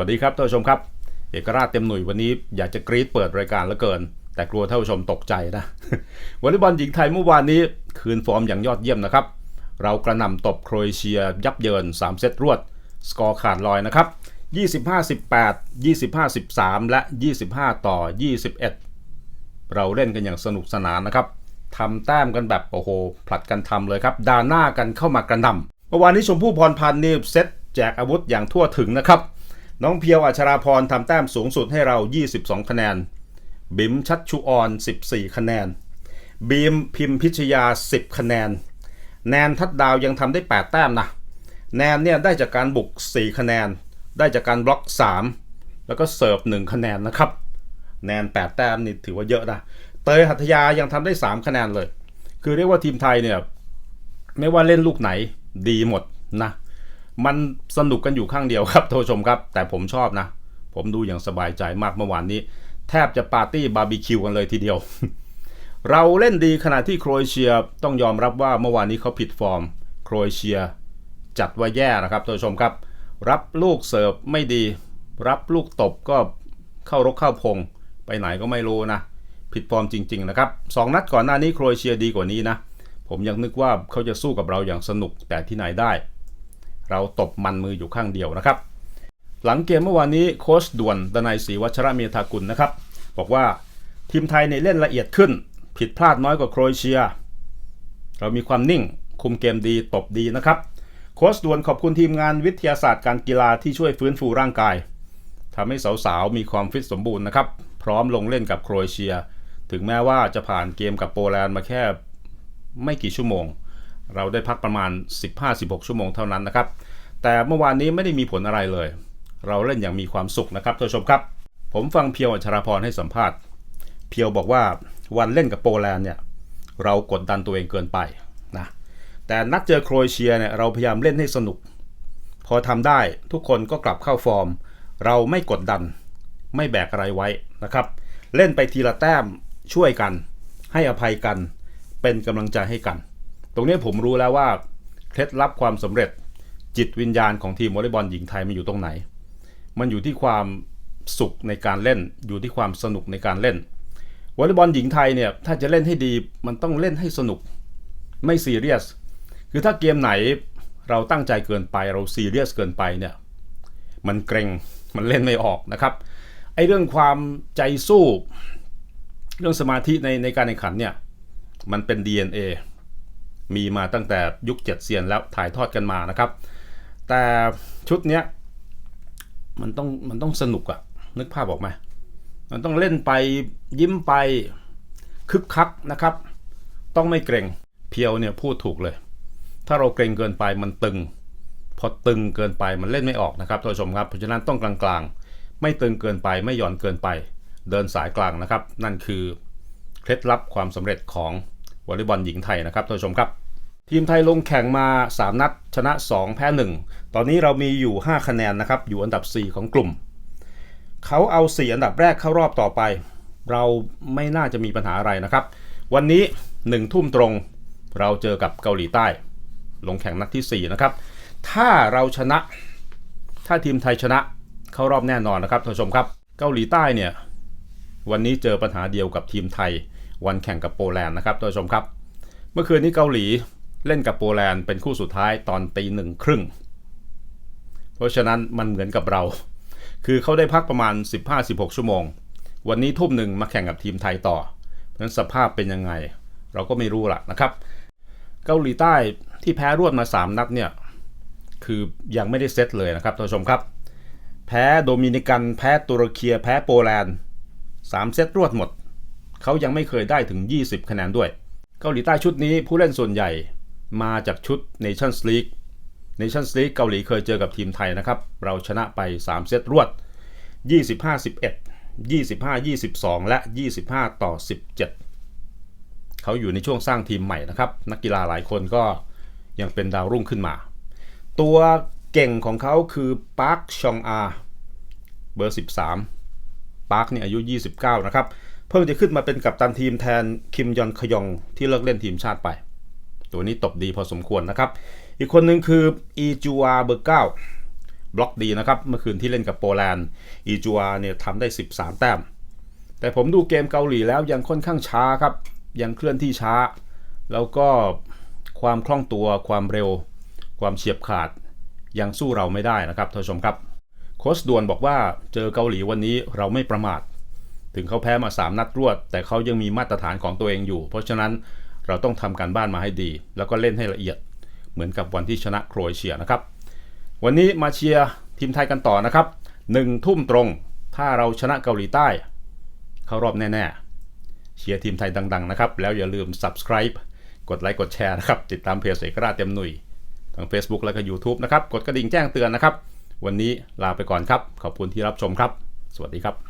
วัสดีครับท่านผู้ชมครับ เอกราชเต็มหนุ่ยวันนี้อยากจะกรีดเปิดรายการเหลือเกิน แต่กลัวท่านผู้ชมตกใจนะวอลเลย์บอลหญิงไทยเมื่อวานนี้คืนฟอร์มอย่างยอดเยี่ยมนะครับ เรากระหน่ำตบโครเอเชียยับเยิน 3 เซตรวด สกอร์ขาดลอยนะครับ 25-18 25-13 และ 25 ต่อ 21 เราเล่นกันอย่างสนุกสนานนะครับทำแต้มกันแบบโอ้โหผลัดกันทำเลยครับดาหน้ากันเข้ามากระหน่ำเมื่อวานนี้ชมพู่พรพันธ์นี่เซตแจกอาวุธอย่างทั่วถึงนะครับ น้องเพียวอัชราพรทำแต้มสูงสุดให้เรา 22 คะแนน บิมชัดชูออน 14 คะแนน บีมพิมพิชยา 10 คะแนน แนนทัดดาวยังทำได้ 8 แต้มนะ แนนเนี่ยได้จากการบุก 4 คะแนน ได้จากการบล็อก 3 แล้วก็เสิร์ฟ 1 คะแนนนะครับ แนน 8 แต้มนี่ถือว่าเยอะนะ เตยหัตยายังทำได้ 3 คะแนนเลย คือเรียกว่าทีมไทยเนี่ยไม่ว่าเล่นลูกไหนดีหมดนะ มันสนุกกันอยู่ข้างเดียวครับท่านผู้ชมครับ แต่ผมชอบนะ ผมดูอย่างสบายใจมากเมื่อวานนี้ แทบจะปาร์ตี้บาร์บีคิวกันเลยทีเดียว เราเล่นดีขณะที่โครเอเชียต้องยอมรับว่าเมื่อวานนี้เขาผิดฟอร์ม โครเอเชียจัดว่าแย่นะครับท่านผู้ชมครับ รับลูกเสิร์ฟไม่ดี รับลูกตบก็เข้ารกเข้าพง ไปไหนก็ไม่รู้นะผิดฟอร์มจริง ๆ นะครับสองนัดก่อนหน้านี้โครเอเชียดีกว่านี้นะ ผมยังนึกว่าเขาจะสู้กับเราอย่างสนุกแต่ที่ไหนได้ เราตบมันมืออยู่ข้างเดียวนะครับ หลังเกมเมื่อวานนี้โค้ชด่วนดนัยศรีวัชระเมธากุลนะครับ บอกว่าทีมไทยในเล่นละเอียดขึ้น ผิดพลาดน้อยกว่าโครเอเชีย เรามีความนิ่ง คุมเกมดีตบดีนะครับโค้ชด่วนขอบคุณทีมงานวิทยาศาสตร์การกีฬาที่ช่วยฟื้นฟูร่างกายทำให้สาวๆมีความฟิตสมบูรณ์นะครับ พร้อมลงเล่นกับโครเอเชีย ถึงแม้ว่าจะผ่านเกมกับโปแลนด์มาแค่ไม่กี่ชั่วโมง เราได้พักประมาณ 15-16 ชั่วโมงเท่านั้นนะครับ แต่เมื่อวานนี้ไม่ได้มีผลอะไรเลย เราเล่นอย่างมีความสุขนะครับท่านผู้ชมครับ ผมฟังเพียวอัชราพรให้สัมภาษณ์ เพียวบอกว่าวันเล่นกับโปแลนด์เนี่ยเรากดดันตัวเองเกินไปนะแต่นัดเจอโครเอเชียเนี่ยเราพยายามเล่นให้สนุก พอทำได้ทุกคนก็กลับเข้าฟอร์ม เราไม่กดดัน ไม่แบกอะไรไว้นะครับ เล่นไปทีละแต้มช่วยกัน ให้อภัยกัน เป็นกำลังใจให้กัน ตรงนี้ผมรู้แล้วว่าเคล็ดลับความสำเร็จจิตวิญญาณของทีมวอลเลย์บอลหญิงไทยมันอยู่ตรงไหน มันอยู่ที่ความสุขในการเล่น อยู่ที่ความสนุกในการเล่นวอลเลย์บอลหญิงไทยเนี่ยถ้าจะเล่นให้ดีมันต้องเล่นให้สนุกไม่ซีเรียสคือถ้าเกมไหนเราตั้งใจเกินไปเราซีเรียสเกินไปเนี่ยมันเกรงมันเล่นไม่ออกนะครับไอ้เรื่องความใจสู้ เรื่องสมาธิในในการแข่งขันเนี่ยมันเป็น DNA มีมาตั้งแต่ยุคเจ็ดเซียนแล้วถ่ายทอดกันมานะครับ แต่ชุดเนี้ยมันต้องมันต้องสนุกอะนึกภาพออกไหมมันต้องเล่นไปยิ้มไปคึกคักนะครับ ต้องไม่เกรงเพียวเนี่ยพูดถูกเลย ถ้าเราเกรงเกินไปมันตึง พอตึงเกินไปมันเล่นไม่ออกนะครับท่านผู้ชมครับเพราะฉะนั้นต้องกลางๆ ไม่ตึงเกินไปไม่หย่อนเกินไป เดินสายกลางนะครับ นั่นคือเคล็ดลับความสำเร็จของ วอลเลย์บอลหญิงไทยนะครับท่านผู้ชมครับ ทีมไทยลงแข่งมา 3 นัดชนะ 2 แพ้ 1 ตอนนี้เรามีอยู่ 5 คะแนนนะครับ อยู่อันดับ 4 ของกลุ่ม เขาเอา 4 อันดับแรกเข้ารอบต่อไป เราไม่น่าจะมีปัญหาอะไรนะครับ วันนี้ 1 ทุ่มตรง เราเจอกับเกาหลีใต้ ลงแข่งนัดที่ 4 นะครับ ถ้าเราชนะ ถ้าทีมไทยชนะเข้ารอบแน่นอนนะครับท่านผู้ชมครับ เกาหลีใต้เนี่ยวันนี้เจอปัญหาเดียวกับทีมไทย วันแข่งกับโปแลนด์นะครับท่านผู้ชมครับ เมื่อคืนนี้เกาหลีเล่นกับโปแลนด์เป็นคู่สุดท้ายตอนตีหนึ่งครึ่ง เพราะฉะนั้นมันเหมือนกับเรา คือเขาได้พักประมาณ 15-16 ชั่วโมง วันนี้ทุ่มหนึ่งมาแข่งกับทีมไทยต่อ เพราะฉะนั้นสภาพเป็นยังไง เราก็ไม่รู้ละนะครับ เกาหลีใต้ที่แพ้รวดมา 3 นัดเนี่ยคือยังไม่ได้เซตเลยนะครับท่านผู้ชมครับ แพ้โดมินิกัน แพ้ตุรกีแพ้โปแลนด์ 3 เซตรวดหมด เขายังไม่เคยได้ถึง 20 คะแนนด้วย เกาหลีใต้ชุดนี้ผู้เล่นส่วนใหญ่มาจากชุด Nations League Nations League เกาหลีเคยเจอกับทีมไทยนะครับ เราชนะไป 3 เซตรวด 25-11 25-22 และ 25 ต่อ 17 เขาอยู่ในช่วงสร้างทีมใหม่นะครับ นักกีฬาหลายคนก็ยังเป็นดาวรุ่งขึ้นมา ตัวเก่งของเขาคือปาร์คชองอาเบอร์ 13 ปาร์คเนี่ยอายุ 29 นะครับ เพิ่งจะขึ้นมาเป็นกัปตันทีมแทนคิมยอนขยองที่เลิกเล่นทีมชาติไป ตัวนี้ตบดีพอสมควรนะครับ อีกคนหนึ่งคืออีจูอาเบอร์เก้าบล็อกดีนะครับ เมื่อคืนที่เล่นกับโปแลนด์อีจัวเนี่ยทำได้ 13 แต้ม แต่ผมดูเกมเกาหลีแล้วยังค่อนข้างช้าครับ ยังเคลื่อนที่ช้า แล้วก็ความคล่องตัวความเร็ว ความเฉียบขาด ยังสู้เราไม่ได้นะครับท่านผู้ชมครับโค้ชด่วนบอกว่าเจอเกาหลีวันนี้เราไม่ประมาท ถึงเขาแพ้มา 3 นัดรวด แต่เขายังมีมาตรฐานของตัวเองอยู่ เพราะฉะนั้นเราต้องทำการบ้านมาให้ดี แล้วก็เล่นให้ละเอียด เหมือนกับวันที่ชนะโครเอเชียนะครับ วันนี้มาเชียร์ทีมไทยกันต่อนะครับหนึ่งทุ่มตรง ถ้าเราชนะเกาหลีใต้ เข้ารอบแน่ๆ เชียร์ทีมไทยดังๆนะครับ แล้วอย่าลืม subscribe กดไลค์กดแชร์นะครับ ติดตามเพจเอกราชเต็มหนุ่ยทาง Facebook แล้วก็ YouTube นะครับ กดกระดิ่งแจ้งเตือนนะครับ วันนี้ลาไปก่อนครับ ขอบคุณที่รับชมครับ สวัสดีครับ